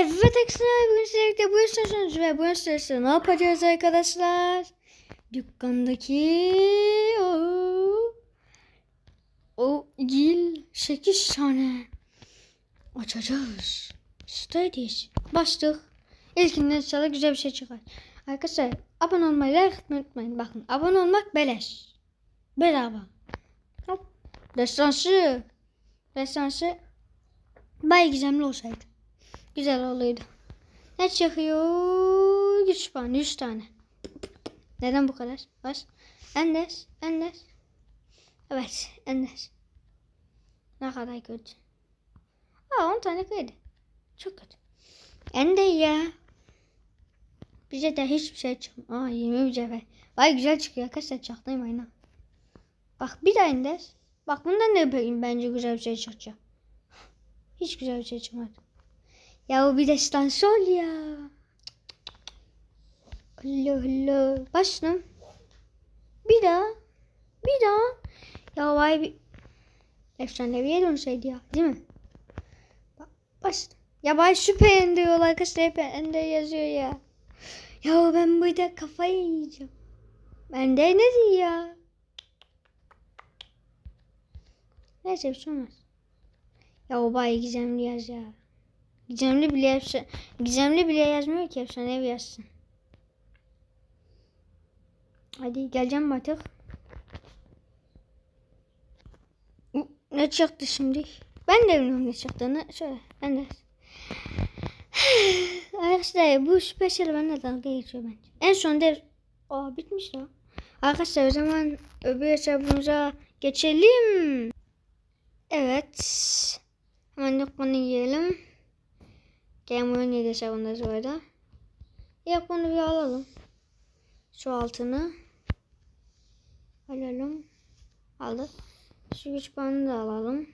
Evet arkadaşlar bugün sizlerle bu istasyonuz ve bu istasyonda ne yapacağız arkadaşlar? Dükkandaki o, o yıl 8 tane açacağız. Studies. Başlık. İlkinden inşallah güzel bir şey çıkar. Arkadaşlar abone olmayı like unutmayın. Bakın abone olmak beleş. Bedava. Hop. Destansı. Destansı. Bay gizemli olsaydı. Güzel oluydu. Ne çıkıyor? 3 tane, 3 tane. Neden bu kadar? Bas. Endes, Endes. Evet, Endes. Ne kadar kötü. Aa 10 tane kaydı. Çok kötü. Ende ya. Bize de hiçbir şey çıkmıyor. Aa 20 mücevher. Vay güzel çıkıyor arkadaşlar çaktayım aynen. Bak bir daha Endes. Bak bundan da bence güzel bir şey çıkacak. Hiç güzel bir şey çıkmadı. Ya bir de stansol ya. Allah Allah. Başla. Bir daha. Bir daha. Ya vay bir efsaneviye dönseydi ya. Değil mi? Ba- Başla. Ya vay süper yol arkadaşlar hep ender yazıyor ya. Ya ben burada kafayı yiyeceğim. Ben de ne diyor ya? Neyse bir şey olmaz. Ya o bayağı gizemli yaz ya. Gizemli bile yapsa, gizemli bile yazmıyor ki efsanevi yazsın. Hadi geleceğim artık. Ne çıktı şimdi? Ben de bilmiyorum ne çıktığını. Şöyle ben de. Arkadaşlar bu special benimle dalga geçiyor bence. En son der. Aa bitmiş ya. Arkadaşlar o zaman öbür hesabımıza geçelim. Evet. Hemen lokmanı yiyelim. Game oyun yedi hesabındayız bu arada. İlk bunu bir alalım. Şu altını. Alalım. Aldık. Şu güç puanını da alalım.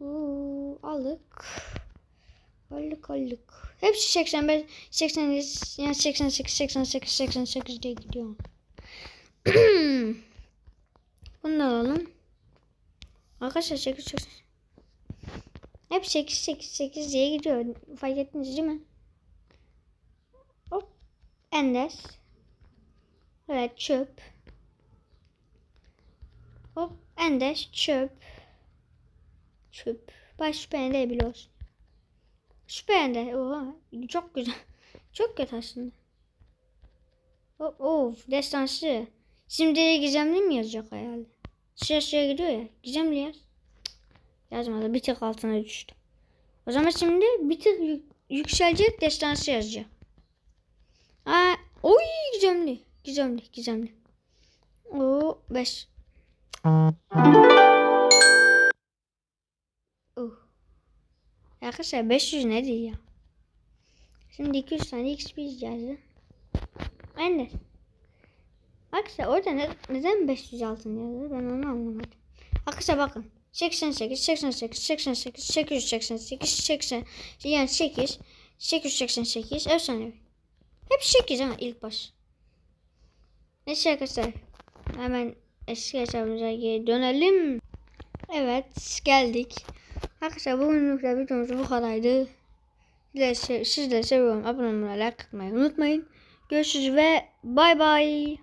Oo, aldık. Aldık aldık. Hepsi 85, 87, yani 88, 88, 88 diye gidiyor. Bunu da alalım. Arkadaşlar 8, 8. Hep 8 8 8 diye gidiyor. Fark ettiniz değil mi? Hop. Endes. Evet çöp. Hop. Endes çöp. Çöp. Baş şüphende bile olsun. Şüphende. Oha. Çok güzel. Çok kötü aslında. Hop. Of. Destansı. Şimdi gizemli mi yazacak herhalde? Şuraya şuraya gidiyor ya. Gizemli yaz. Yazmadı. Bir tık altına düştü. O zaman şimdi bir tık yük- yükselecek destansı yazacağım. Aa, oy gizemli. Gizemli. Gizemli. O 5. Oh. Arkadaşlar 500 nedir ya? Şimdi 200 tane XP yazdı. Aynen. Arkadaşlar orada ne, neden 500 altın yazdı? Ben onu anlamadım. Arkadaşlar bakın. 88, 88, 88, 888, 80, yani 8, 888, efsanevi. Hep 8 ha ilk baş. Neyse arkadaşlar. Hemen eski hesabımıza geri dönelim. Evet geldik. Arkadaşlar bugünlük de videomuz bu kadardı. Sizleri, sizleri seviyorum. Abone olmayı, unutmayın. Görüşürüz ve bay bay.